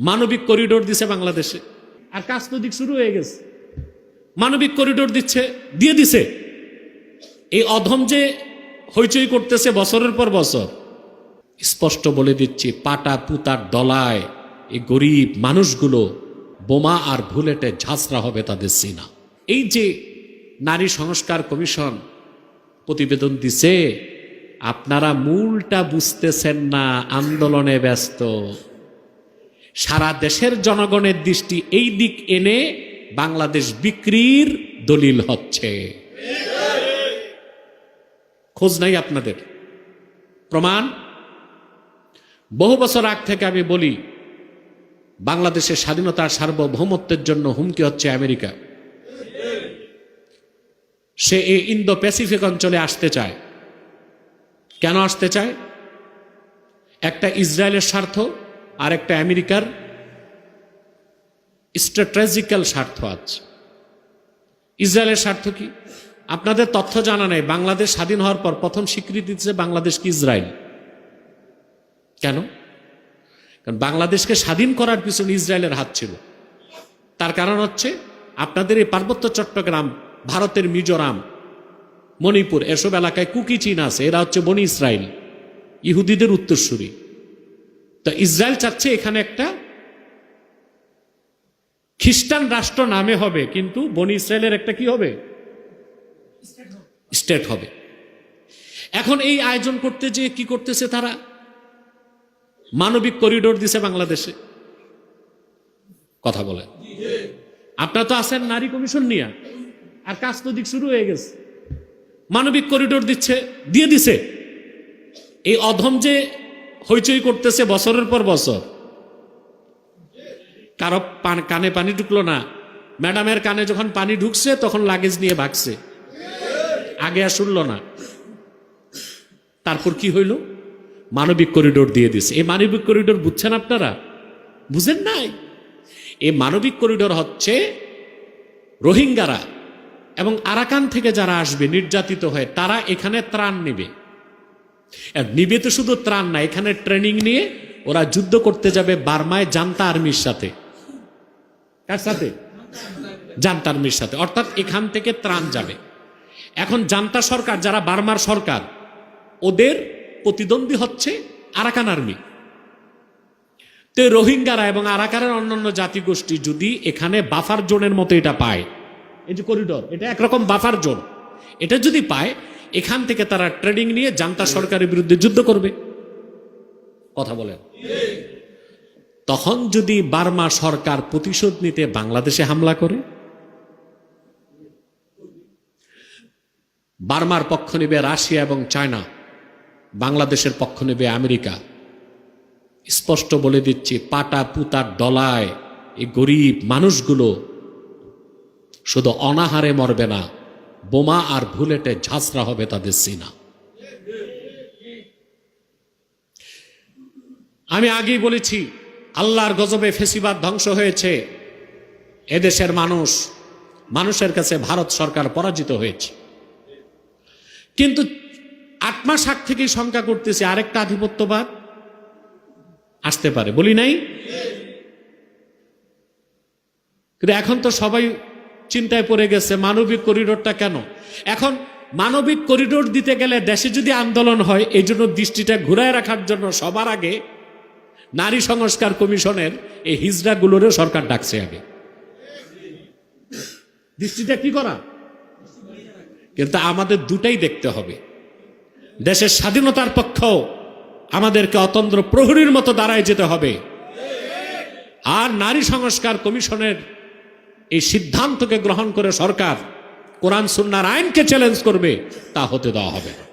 মানবিক করিডোর দিছে বাংলাদেশে। আর কাজ তো দিক শুরু হয়ে গেছে। মানবিক করিডোর দিচ্ছে দিয়ে দিছে। এই অধম যে হইচই করতেছে বছরের পর বছর স্পষ্ট বলে দিচ্ছি পাটা পুতার দলায় এই গরিব মানুষগুলো বোমা আর ভুলেটে ঝাঁসরা হবে তাদের সিনা। এই যে নারী সংস্কার কমিশন প্রতিবেদন দিছে আপনারা মূলটা বুঝতেছেন না আন্দোলনে ব্যস্ত। সারা দেশের জনগণের দৃষ্টি এই দিক এনে বাংলাদেশ বিক্রির দলিল হচ্ছে। খোঁজ নাই আপনাদের। প্রমাণ? বহু বছর আগ থেকে আমি বলি, বাংলাদেশের স্বাধীনতার সার্বভৌমত্বের জন্য হুমকি হচ্ছে আমেরিকা। সে এই ইন্দো প্যাসিফিক অঞ্চলে আসতে চায়। কেন আসতে চায়? একটা ইসরায়েলের স্বার্থ আর একটা আমেরিকার স্ট্র্যাটেজিক্যাল স্বার্থ আছে। ইসরায়েলের স্বার্থ কি? আপনাদের তথ্য জানা নেই। বাংলাদেশ স্বাধীন হওয়ার পর প্রথম স্বীকৃতি দিচ্ছে বাংলাদেশ কি? ইসরায়েল। কেন? কারণ বাংলাদেশকে স্বাধীন করার পিছনে ইসরায়েলের হাত ছিল। তার কারণ হচ্ছে আপনাদের এই পার্বত্য চট্টগ্রাম, ভারতের মিজোরাম, মণিপুর, এসব এলাকায় কুকি চীন আছে। এরা হচ্ছে বনি ইসরায়েল। ইহুদিদের উত্তরসূরি। তো ইসরায়েল চাচ্ছে এখানে একটা খ্রিস্টান রাষ্ট্র নামে হবে, কিন্তু বনি ইসরায়েলের একটা কি হবে? স্টেট হবে। এখন এই আয়োজন করতে যে কি করতেছে তারা? মানবিক করিডোর দিছে বাংলাদেশে। কথা বলে আপনারা তো আছেন নারী কমিশন নিয়ে, আর কাজ তো দিক শুরু হয়ে গেছে। মানবিক করিডোর দিচ্ছে, দিয়ে দিছে। এই অধম যে হইচই করতেছে বছরের পর বছর। কারও কানে পানি ঢুকলো না। ম্যাডামের কানে যখন পানি ঢুকছে, তখন লাগেজ নিয়ে ভাগছে। আগে আর শুনল না। তারপর কি হইল? মানবিক করিডোর দিয়ে দিছে এই মানবিক করিডোর বুঝছেন আপনারা? বুঝেন নাই? এই মানবিক করিডোর হচ্ছে রোহিঙ্গারা এবং আরাকান থেকে যারা আসবে, নির্যাতিত হয়ে, তারা এখানে ত্রাণ নেবে। নিবে তো শুধু ত্রাণ না, এখানে ট্রেনিং নিয়ে ওরা যুদ্ধ করতে যাবে বার্মায় জান্তা আর্মির সাথে। কার সাথে? জান্তা আর্মির সাথে। অর্থাৎ এখান থেকে ত্রাণ যাবে। এখন জান্তা সরকার, যারা বার্মার সরকার, ওদের প্রতিদ্বন্দ্বী হচ্ছে আরাকান আর্মি। তো রোহিঙ্গারা এবং আরাকানের অন্যান্য জাতিগোষ্ঠী যদি এখানে বাফার জোনের মতো এটা পায়, এই যে করিডোর এটা একরকম বাফার জোন। এটা যদি পায় এখান থেকে তারা ট্রেনিং নিয়ে জান্তা সরকারের বিরুদ্ধে যুদ্ধ করবে। কথা বলেন। তখন যদি বার্মা সরকার প্রতিশোধ নিতে বাংলাদেশে হামলা করে, বার্মার পক্ষ নেবে রাশিয়া এবং চায়না, বাংলাদেশের পক্ষ নেবে আমেরিকা। স্পষ্ট বলে দিচ্ছি, পাটা পুতার দলায় এই গরিব মানুষগুলো শুধু অনাহারে মরবে না। বোমা আর ভুলেটে ঝাঁসরা হবে তাদের সিনা। আমি আগেই বলেছি, আল্লাহর গজবে ফেসিবাদ ধ্বংস হয়েছে। এদেশের মানুষ, মানুষের কাছে ভারত সরকার পরাজিত হয়েছে। কিন্তু আট আগ থেকেই শঙ্কা করতেছে, আরেকটা আধিপত্যবাদ আসতে পারে, বলি নাই? কিন্তু এখন তো সবাই চিন্তায় পড়ে গেছে, মানবিক করিডোরটা কেন? এখন মানবিক করিডোর দিতে গেলে দেশে যদি আন্দোলন হয়, এই জন্য দৃষ্টিটা ঘুরায় রাখার জন্য সবার আগে নারী সংস্কার কমিশনের এই হিজড়াগুলোরও সরকার ডাকছে আগে। দৃষ্টিটা কি করা? কিন্তু আমাদের দুটাই দেখতে হবে। দেশের স্বাধীনতার পক্ষেও আমাদেরকে অতন্ত্র প্রহরীর মতো দাঁড়ায় যেতে হবে। আর নারী সংস্কার কমিশনের এই সিদ্ধান্তকে গ্রহণ করে সরকার কোরআন সুন্নার আইনকে চ্যালেঞ্জ করবে, তা হতে দেওয়া হবে। না